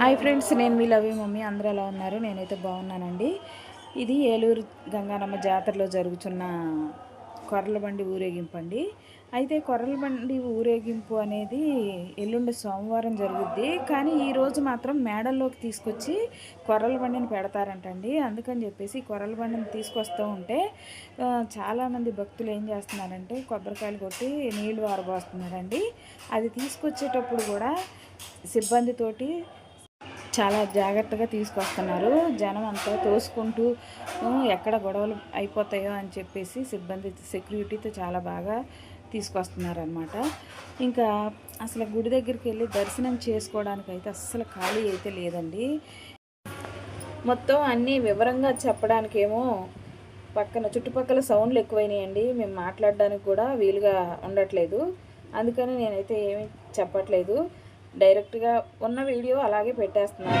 Hi friends నేను మీ love mummy. అందరూ ఎలా ఉన్నారు? నేనైతే బాగున్నానండి. ఇది ఏలూరు గంగానమ్మ జాతరలో జరుగుతున్న కొర్రల బండి ఊరేగింపు అండి అయితే కొర్రల బండి ఊరేగింపు అనేది ఎల్లుండి సోమవారం జరుగుద్ది. కానీ ఈరోజు మాత్రం మేడల్లోకి తీసుకొచ్చి కొర్రల బండిని పెడతారంటండి. అందుకని చెప్పేసి కొర్రల బండిని తీసుకొస్తూ ఉంటే చాలామంది భక్తులు ఏం చేస్తున్నారంటే కొబ్బరికాయలు కొట్టి నీళ్ళు ఆరబోస్తున్నారండి. అది తీసుకొచ్చేటప్పుడు కూడా సిబ్బందితోటి చాలా జాగ్రత్తగా తీసుకొస్తున్నారు. జనం అంతా తోసుకుంటూ ఎక్కడ గొడవలు అయిపోతాయో అని చెప్పేసి సిబ్బంది సెక్యూరిటీతో చాలా బాగా తీసుకొస్తున్నారనమాట ఇంకా అసలు గుడి దగ్గరికి వెళ్ళి దర్శనం చేసుకోవడానికి అయితే అస్సలు ఖాళీ అయితే లేదండి. మొత్తం అన్నీ వివరంగా చెప్పడానికేమో పక్కన చుట్టుపక్కల సౌండ్లు ఎక్కువైనాయండి. మేము మాట్లాడడానికి కూడా వీలుగా ఉండట్లేదు. అందుకని నేనైతే ఏమీ చెప్పట్లేదు. డైరెక్ట్గా ఉన్న వీడియో అలాగే పెట్టేస్తున్నాను.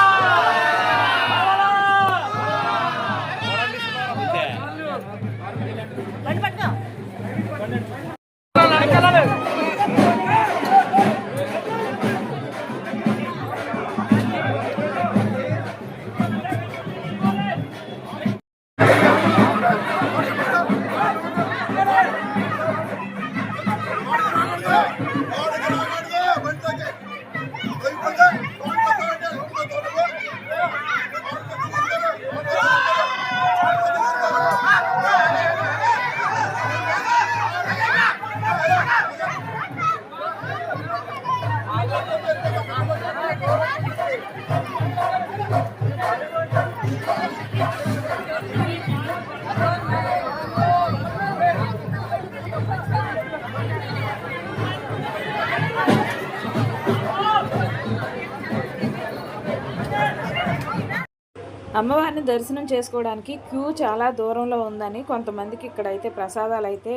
అమ్మవారిని దర్శనం చేసుకోవడానికి క్యూ చాలా దూరంలో ఉందని కొంతమందికి ఇక్కడైతే ప్రసాదాలు అయితే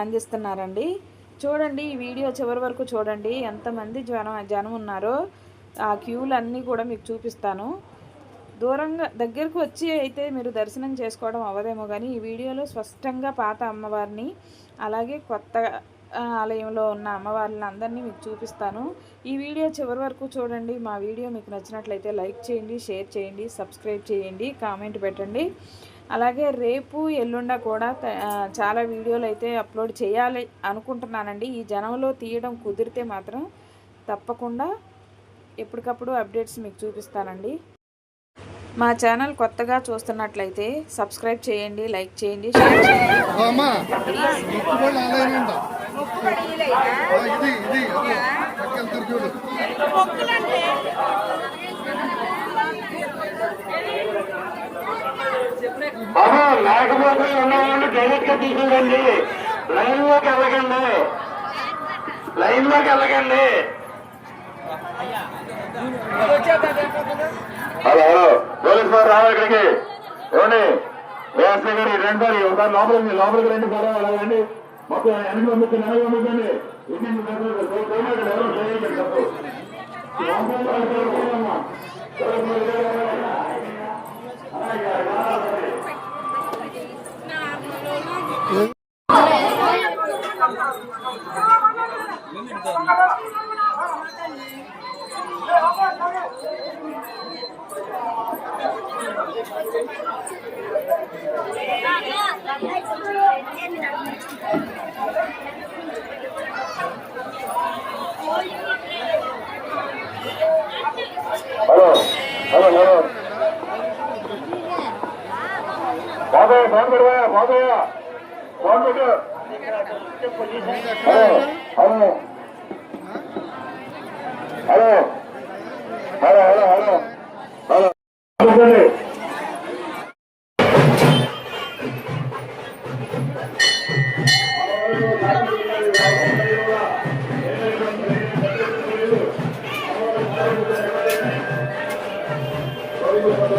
అందిస్తున్నారండి. చూడండి ఈ వీడియో చివరి వరకు చూడండి. ఎంతమంది జనం జనం ఉన్నారో ఆ క్యూలు అన్నీ కూడా మీకు చూపిస్తాను. దూరంగా దగ్గరకు వచ్చి అయితే మీరు దర్శనం చేసుకోవడం అవ్వదేమో కానీ ఈ వీడియోలో స్పష్టంగా పాత అమ్మవారిని అలాగే కొత్త ఆలయంలో ఉన్న అమ్మవారిని అందరినీ మీకు చూపిస్తాను. ఈ వీడియో చివరి వరకు చూడండి. మా వీడియో మీకు నచ్చినట్లయితే లైక్ చేయండి షేర్ చేయండి సబ్స్క్రైబ్ చేయండి కామెంట్ పెట్టండి. అలాగే రేపు ఎల్లుండ కూడా చాలా వీడియోలు అయితే అప్లోడ్ చేయాలి అనుకుంటున్నానండి. ఈ జనంలో తీయడం కుదిరితే మాత్రం తప్పకుండా ఎప్పటికప్పుడు అప్డేట్స్ మీకు చూపిస్తానండి. మా ఛానల్ కొత్తగా చూస్తున్నట్లయితే సబ్స్క్రైబ్ చేయండి లైక్ చేయండి షేర్ చేయండి. ఇది ఇది పక్కన చూడు బాబు లేకపోతే ఉన్నవాళ్ళు డైరెక్ట్గా తీసుకురండి లైన్లోకి వెళ్ళకండి. లైన్లోకి వెళ్ళకండి. Hello hello. పోలీస్ వారు రావాలి ఇక్కడికి. ఏమండి? వ్యవస్థ గారు రెండు సార్ ఒకసారి లోపలికి లోపలికి రండి సార్ అలాగండి మొత్తం ಮತ್ತೆ ಎರಡು ಒಂಬತ್ತು ನಾಳೆ ಒಂಬತ್ತಲ್ಲಿ ಇನ್ನೊಂದು ಕರ್ನಾಟಕ ಅವರು ಸೇವೆ ಮಾಡಬೇಕು hello hello hello hello hello hello hello hello hello hello hello hello